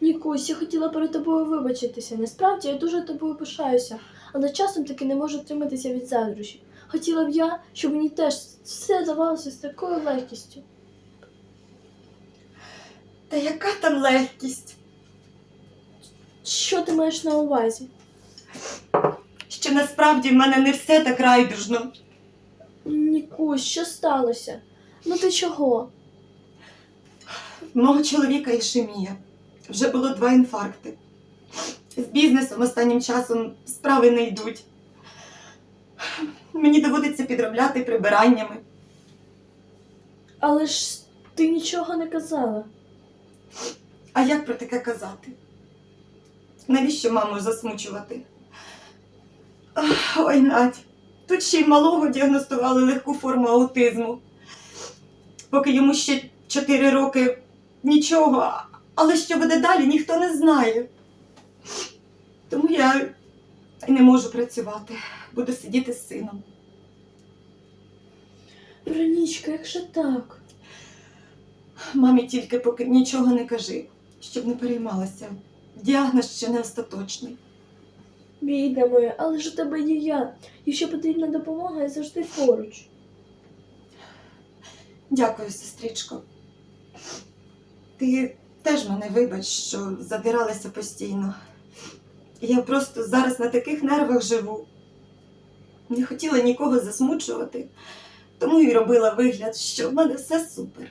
Нікусь, я хотіла перед тобою вибачитися. Насправді я дуже тобою пишаюся, але часом таки не можу триматися від заздрощів. Хотіла б я, щоб мені теж все давалося з такою легкістю. Та яка там легкість? Що ти маєш на увазі? Що насправді в мене не все так райдужно. Нікусь, що сталося? Ну ти чого? В Мого чоловіка ішемія. Вже було два інфаркти. З бізнесом останнім часом справи не йдуть. Мені доводиться підробляти прибираннями. Але ж ти нічого не казала. А як про таке казати? Навіщо маму засмучувати? Ой, Надь, тут ще й малого діагностували легку форму аутизму. Поки йому ще 4 роки нічого, але що буде далі, ніхто не знає. Тому я й не можу працювати, буду сидіти з сином. Веронічка, як же так? Мамі тільки поки нічого не кажи, щоб не переймалася. Діагноз ще не остаточний. Бідна моя, але ж у тебе є я. Якщо потрібна допомога, я завжди поруч. Дякую, сестричко. Ти теж мене вибач, що задиралася постійно. Я просто зараз на таких нервах живу. Не хотіла нікого засмучувати, тому і робила вигляд, що в мене все супер.